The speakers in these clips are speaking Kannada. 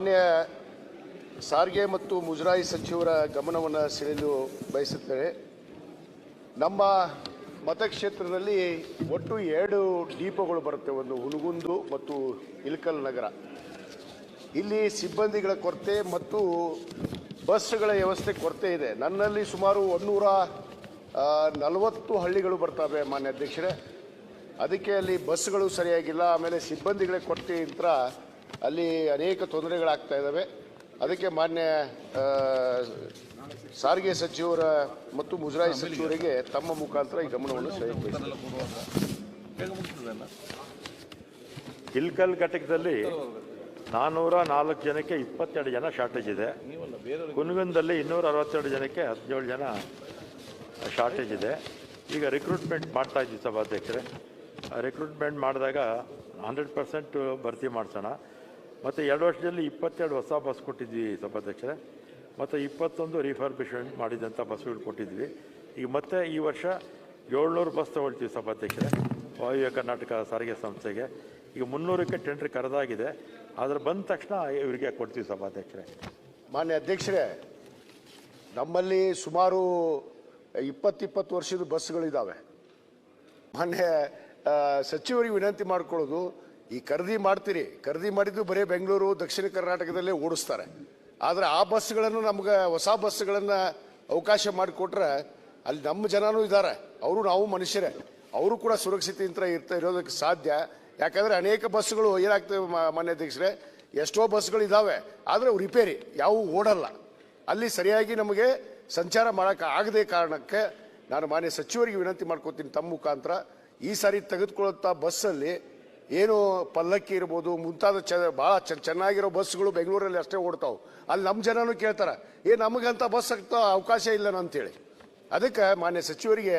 ಮಾನ್ಯ ಸಾರಿಗೆ ಮತ್ತು ಮುಜರಾಯಿ ಸಚಿವರ ಗಮನವನ್ನು ಸೆಳೆಯಲು ಬಯಸುತ್ತೇವೆ ನಮ್ಮ ಮತಕ್ಷೇತ್ರದಲ್ಲಿ ಒಟ್ಟು ಎರಡು ದೀಪಗಳು ಬರುತ್ತೆ. ಒಂದು ಹುನಗುಂದು ಮತ್ತು ಇಲ್ಕಲ್ ನಗರ. ಇಲ್ಲಿ ಸಿಬ್ಬಂದಿಗಳ ಕೊರತೆ ಮತ್ತು ಬಸ್ಗಳ ವ್ಯವಸ್ಥೆ ಕೊರತೆ ಇದೆ. ನನ್ನಲ್ಲಿ ಸುಮಾರು ಒಂದೂರ ನಲವತ್ತು ಹಳ್ಳಿಗಳು ಬರ್ತವೆ ಮಾನ್ಯ ಅಧ್ಯಕ್ಷರೇ. ಅದಕ್ಕೆ ಅಲ್ಲಿ ಬಸ್ಗಳು ಸರಿಯಾಗಿಲ್ಲ. ಆಮೇಲೆ ಸಿಬ್ಬಂದಿಗಳ ಕೊರತೆ ಇಂತ್ರ ಅಲ್ಲಿ ಅನೇಕ ತೊಂದರೆಗಳಾಗ್ತಾ ಇದ್ದಾವೆ ಅದಕ್ಕೆ ಮಾನ್ಯ ಸಾರಿಗೆ ಸಚಿವರ ಮತ್ತು ಮುಜರಾಯಿ ಸಚಿವರಿಗೆ ತಮ್ಮ ಮುಖಾಂತರ ಈ ಗಮನವನ್ನು ಇಲ್ಕಲ್ ಘಟಕದಲ್ಲಿ ನಾನ್ನೂರ ನಾಲ್ಕು ಜನಕ್ಕೆ ಇಪ್ಪತ್ತೆರಡು ಜನ ಶಾರ್ಟೇಜ್ ಇದೆ. ಕುನಗಂದಲ್ಲಿ ಇನ್ನೂರ ಅರವತ್ತೆರಡು ಜನಕ್ಕೆ ಹದಿನೇಳು ಜನ ಶಾರ್ಟೇಜ್ ಇದೆ. ಈಗ ರಿಕ್ರೂಟ್ಮೆಂಟ್ ಮಾಡ್ತಾ ಇದ್ದೀವಿ ಸಭಾಧ್ಯಕ್ಷರೇ. ರಿಕ್ರೂಟ್ಮೆಂಟ್ ಮಾಡಿದಾಗ ಹಂಡ್ರೆಡ್ ಪರ್ಸೆಂಟ್ ಭರ್ತಿ ಮಾಡಿಸೋಣ. ಮತ್ತು ಎರಡು ವರ್ಷದಲ್ಲಿ ಇಪ್ಪತ್ತೆರಡು ಹೊಸ ಬಸ್ ಕೊಟ್ಟಿದ್ವಿ ಸಭಾಧ್ಯಕ್ಷರೇ. ಮತ್ತು ಇಪ್ಪತ್ತೊಂದು ರಿಫರ್ಬಿಶ್ಮೆಂಟ್ ಮಾಡಿದಂಥ ಬಸ್ಗಳು ಕೊಟ್ಟಿದ್ವಿ. ಈಗ ಮತ್ತೆ ಈ ವರ್ಷ ಏಳ್ನೂರು ಬಸ್ ತಗೊಳ್ತೀವಿ ಸಭಾಧ್ಯಕ್ಷರೇ, ವಾಯುವ್ಯ ಕರ್ನಾಟಕ ಸಾರಿಗೆ ಸಂಸ್ಥೆಗೆ. ಈಗ ಮುನ್ನೂರಕ್ಕೆ ಟೆಂಡರ್ ಕರೆದಾಗಿದೆ. ಆದರೆ ಬಂದ ತಕ್ಷಣ ಇವರಿಗೆ ಕೊಡ್ತೀವಿ ಸಭಾಧ್ಯಕ್ಷರೇ. ಮಾನ್ಯ ಅಧ್ಯಕ್ಷರೇ, ನಮ್ಮಲ್ಲಿ ಸುಮಾರು ಇಪ್ಪತ್ತಿಪ್ಪತ್ತು ವರ್ಷದ ಬಸ್ಗಳಿದ್ದಾವೆ ಮಾನ್ಯ ಸಚಿವರಿಗೆ ವಿನಂತಿ ಮಾಡ್ಕೊಳ್ಳೋದು ಈ ಖರೀದಿ ಮಾಡ್ತೀರಿ. ಖರೀದಿ ಮಾಡಿದ್ದು ಬರೀ ಬೆಂಗಳೂರು, ದಕ್ಷಿಣ ಕರ್ನಾಟಕದಲ್ಲೇ ಓಡಿಸ್ತಾರೆ. ಆದರೆ ಆ ಬಸ್ಗಳನ್ನು ನಮ್ಗೆ ಹೊಸ ಬಸ್ಗಳನ್ನು ಅವಕಾಶ ಮಾಡಿಕೊಟ್ರೆ ಅಲ್ಲಿ ನಮ್ಮ ಜನನೂ ಇದ್ದಾರೆ ಅವರು ನಾವು ಮನುಷ್ಯರೇ. ಅವರು ಕೂಡ ಸುರಕ್ಷಿತ ಇರ್ತಾ ಇರೋದಕ್ಕೆ ಸಾಧ್ಯ. ಯಾಕಂದರೆ ಅನೇಕ ಬಸ್ಗಳು ಏನಾಗ್ತವೆ ಮಾನ್ಯ ಅಧ್ಯಕ್ಷರೇ? ಎಷ್ಟೋ ಬಸ್ಗಳು ಇದ್ದಾವೆ ಆದರೆ ರಿಪೇರಿ ಯಾವುವು ಓಡಲ್ಲ. ಅಲ್ಲಿ ಸರಿಯಾಗಿ ನಮಗೆ ಸಂಚಾರ ಮಾಡೋಕೆ ಆಗದೆ ಕಾರಣಕ್ಕೆ ನಾನು ಮಾನ್ಯ ಸಚಿವರಿಗೆ ವಿನಂತಿ ಮಾಡ್ಕೋತೀನಿ ತಮ್ಮ ಮುಖಾಂತರ. ಈ ಸಾರಿ ತೆಗೆದುಕೊಳ್ಳುವಂಥ ಬಸ್ಸಲ್ಲಿ ಏನು ಪಲ್ಲಕ್ಕಿ ಇರ್ಬೋದು, ಮುಂತಾದ ಚ ಭಾಳ ಚ- ಚೆನ್ನಾಗಿರೋ ಬಸ್ಗಳು ಬೆಂಗಳೂರಲ್ಲಿ ಅಷ್ಟೇ ಓಡ್ತಾವೆ. ಅಲ್ಲಿ ನಮ್ಮ ಜನನೂ ಕೇಳ್ತಾರೆ, ಏ, ನಮಗಂತ ಬಸ್ ಆಗ್ತಾ ಅವಕಾಶ ಇಲ್ಲ ಅಂತೇಳಿ. ಅದಕ್ಕೆ ಮಾನ್ಯ ಸಚಿವರಿಗೆ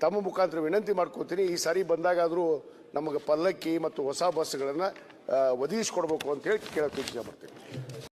ತಮ್ಮ ಮುಖಾಂತರ ವಿನಂತಿ ಮಾಡ್ಕೋತೀನಿ, ಈ ಸಾರಿ ಬಂದಾಗಾದರೂ ನಮಗೆ ಪಲ್ಲಕ್ಕಿ ಮತ್ತು ಹೊಸ ಬಸ್ಗಳನ್ನು ಒದಗಿಸ್ಕೊಡ್ಬೇಕು ಅಂತೇಳಿ ಕೇಳೋಕ್ಕೆ ಇಚ್ಛೆ ಪಡ್ತೀನಿ